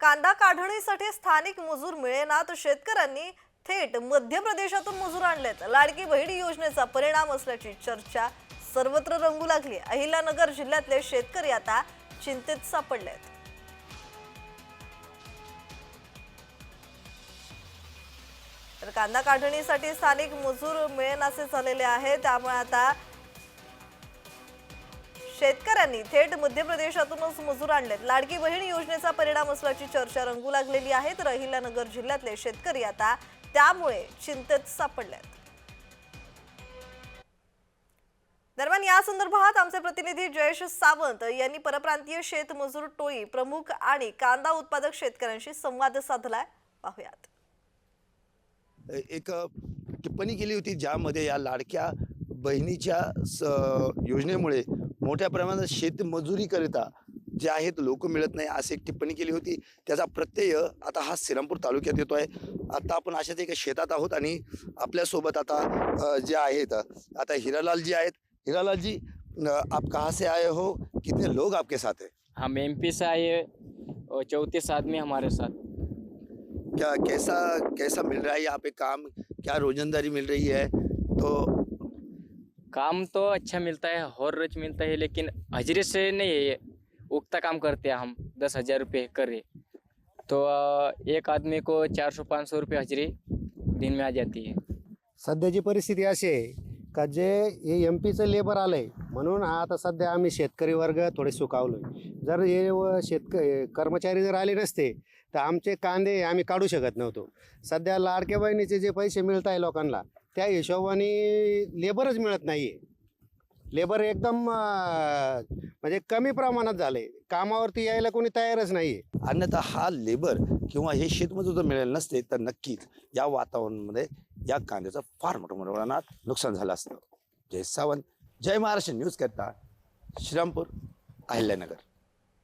कांदा काढणीसाठी स्थानिक मजूर मिळेना तर शेतकऱ्यांनी थेट मध्य प्रदेशातून मजूर आणलेत. लाडकी बहिणी योजनेचा परिणाम असल्याची चर्चा सर्वत्र रंगू लागली अहिल्यानगर जिल्ह्यातले शेतकरी आता चिंतेत सापडलेत. तर कांदा काढणीसाठी स्थानिक मजूर मिळेनासे झालेले आहे. त्यामुळे आता शेतकऱ्यांनी थेट मध्य प्रदेशातूनच मजूर आणलेत. लाडकी बहीण योजनेचा परिणाम असल्याची चर्चा रंगू लागलेली आहे. तर अहिल्यानगर जिल्ह्यातले शेतकरी आता त्यामुळे चिंतेत सापडलेत. दरम्यान या संदर्भात आमचे प्रतिनिधी जयेश सावंत यांनी परप्रांतीय शेतमजूर टोळी प्रमुख आणि कांदा उत्पादक शेतकऱ्यांशी संवाद साधलाय. पाहुयात. एक टिप्पणी केली होती ज्यामध्ये या लाडक्या बहिणीच्या योजनेमुळे मोठ्या प्रमाणात शेतमजुरीकरिता जे आहेत लोक मिळत नाही अशी एक टिप्पणी केली होती. त्याचा प्रत्यय आता हा श्रीरामपूर तालुक्यात येतो आहे. आता आपण अशाच एका शेतात आहोत आणि आपल्यासोबत आता जे आहेत आता हिरालाल जी आहेत. हिरालाल जी आप कहाँ से आए हो? कितने लोग आपके साथ हैं? हम एमपी से आए और चौंतीस आदमी हमारे साथ। क्या कैसा कैसा मिल रहा है यहाँ पे काम? क्या रोजंदारी मिल रही है? तो काम तो अच्छा मिलता है हर रोज मिलता है लेकिन हजरे से नहीं है ये। उगता काम करते हैं हम दस हजार रुपये कर। रहे तो एक आदमी को चार सौ पाँच सौ रुपये हजरी दिन में आ जाती है। सध्याची परिस्थिती अशी आहे का जे हे एम पीचं लेबर आलं आहे म्हणून आता सध्या आम्ही शेतकरी वर्ग थोडे सुकावलो आहे जर हे व शेतक कर्मचारी जर आले नसते तर आमचे कांदे आम्ही काढू शकत नव्हतो. सध्या लाडक्या बहिणीचे जे पैसे मिळत आहे लोकांना त्या हिशोबाने लेबरच मिळत नाही आहे लेबर एकदम अं, म्हणजे कमी प्रमाणात झालं आहे कामावरती यायला कोणी तयारच नाही आहे अन्यथा हा लेबर किंवा हे शेतमजूर जर मिळाले नसते तर नक्कीच या वातावरणामध्ये या कांद्याचं फार मोठ्या प्रमाणात नुकसान झालं असतं. जय सावंत जय महाराष्ट्र न्यूज करता श्रीरामपूर अहिल्यानगर.